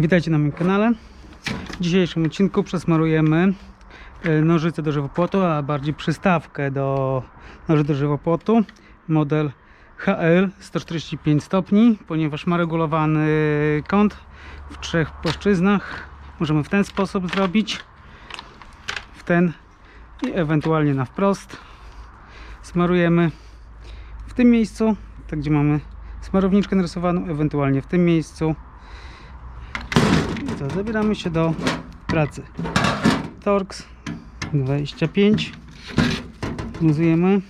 Witajcie na moim kanale. W dzisiejszym odcinku przesmarujemy e, nożyce do żywopłotu, a bardziej przystawkę do noży do żywopłotu. Model HL 145 stopni, ponieważ ma regulowany kąt w trzech płaszczyznach. Możemy w ten sposób zrobić, w ten i ewentualnie na wprost. Smarujemy w tym miejscu, tak gdzie mamy smarowniczkę narysowaną, ewentualnie w tym miejscu. Co, zabieramy się do pracy. Torx 25. Luzujemy.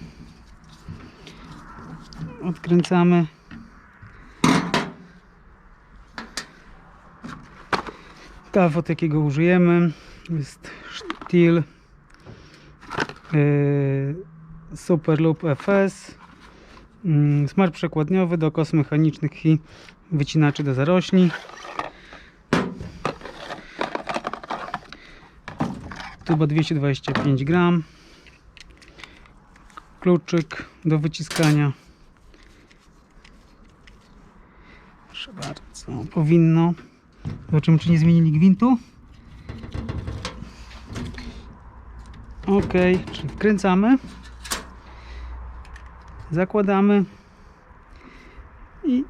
Odkręcamy. Kawot jakiego użyjemy jest Steel yy, Super Loop FS mm, smar przekładniowy do kos mechanicznych i wycinaczy do zarośli tuba 225 gram. Kluczyk do wyciskania. Proszę bardzo powinno. Zobaczymy czy nie zmienili gwintu. Ok czyli wkręcamy. Zakładamy. I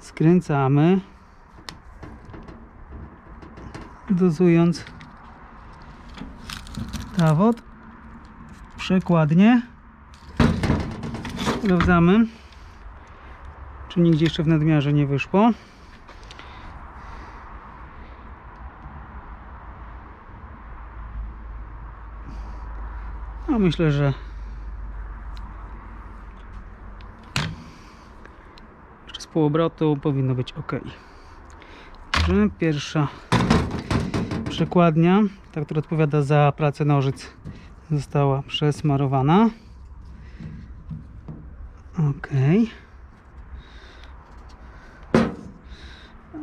skręcamy. Dozując zawód. Przekładnie sprawdzamy. Czy nigdzie jeszcze w nadmiarze nie wyszło. No myślę, że jeszcze z półobrotu powinno być ok. Pierwsza przekładnia, ta, która odpowiada za pracę nożyc, została przesmarowana. Ok.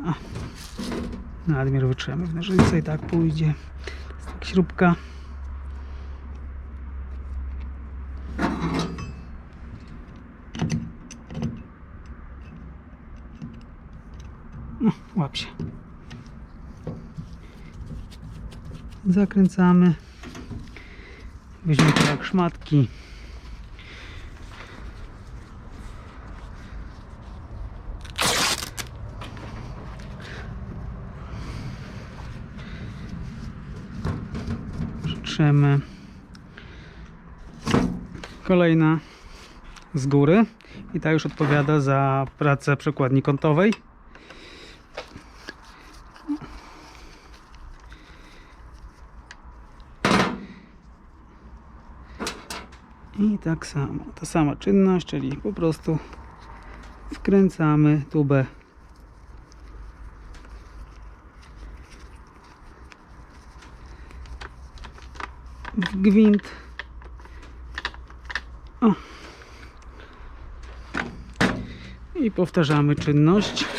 A, Nadmiar wytrzemy w nożyce i tak pójdzie. Jest tak śrubka. No, łap się. Zakręcamy. Weźmiemy tak szmatki. Przytrzemy. Kolejna z góry. I ta już odpowiada za pracę przekładni kątowej. I tak samo, ta sama czynność, czyli po prostu wkręcamy tubę w gwint. O. I powtarzamy czynność.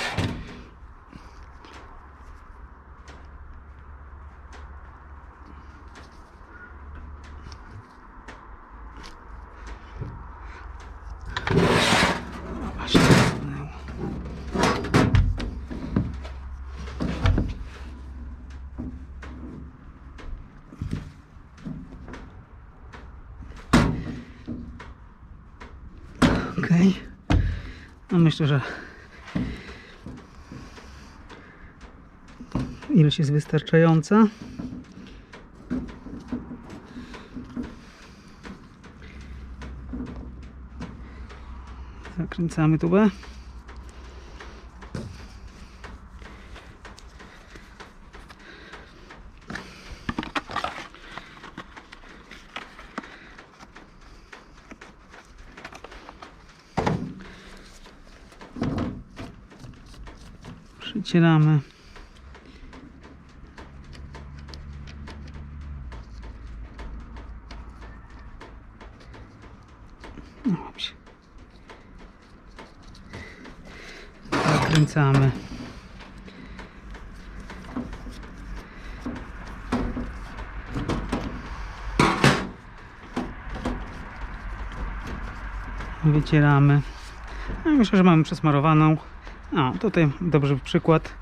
Okej. No myślę, że ilość jest wystarczająca. Zakręcamy tubę. Przycieramy. No właśnie. Zakręcamy. Wycieramy. No, myślę, że mamy przesmarowaną. No, tutaj dobry przykład.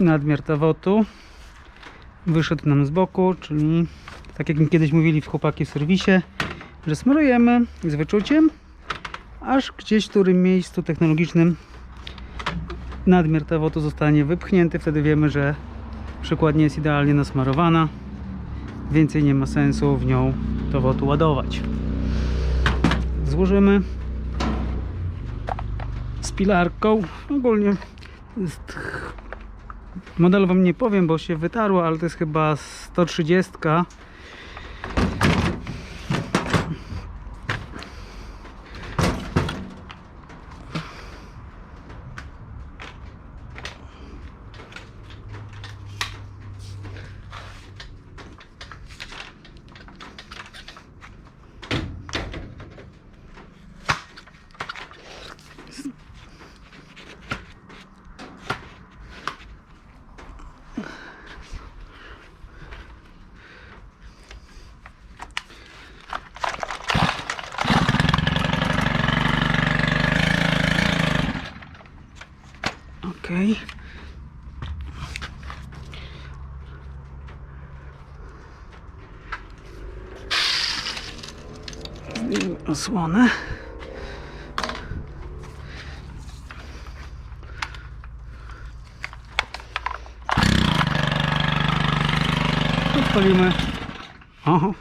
nadmiar tawotu wyszedł nam z boku, czyli tak jak mi kiedyś mówili w chłopaki w serwisie, że smarujemy z wyczuciem, aż gdzieś w którym miejscu technologicznym nadmiar tawotu zostanie wypchnięty, wtedy wiemy, że przykładnie jest idealnie nasmarowana. Więcej nie ma sensu w nią tawotu ładować. Złożymy z pilarką. Ogólnie jest model wam nie powiem, bo się wytarło, ale to jest chyba 130. Okej. Zdejmę osłonę. Odpalimy. Oho,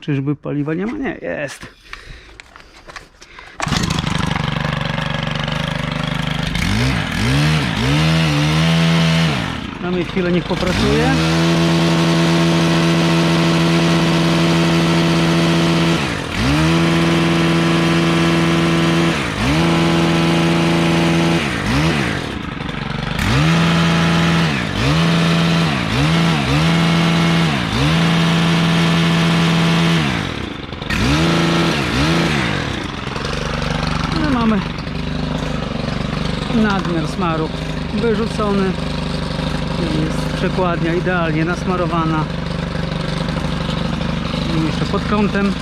czyżby paliwa nie ma? Nie, jest. Damy chwilę, niech popracuje. No mamy nadmiar smaru wyrzucony. Jest przekładnia idealnie nasmarowana. I jeszcze pod kątem.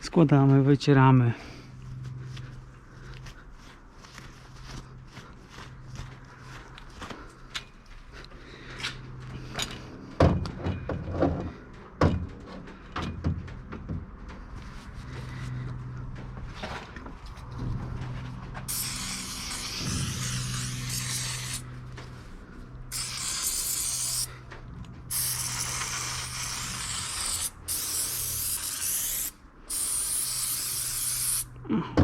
Składamy, wycieramy. Mm.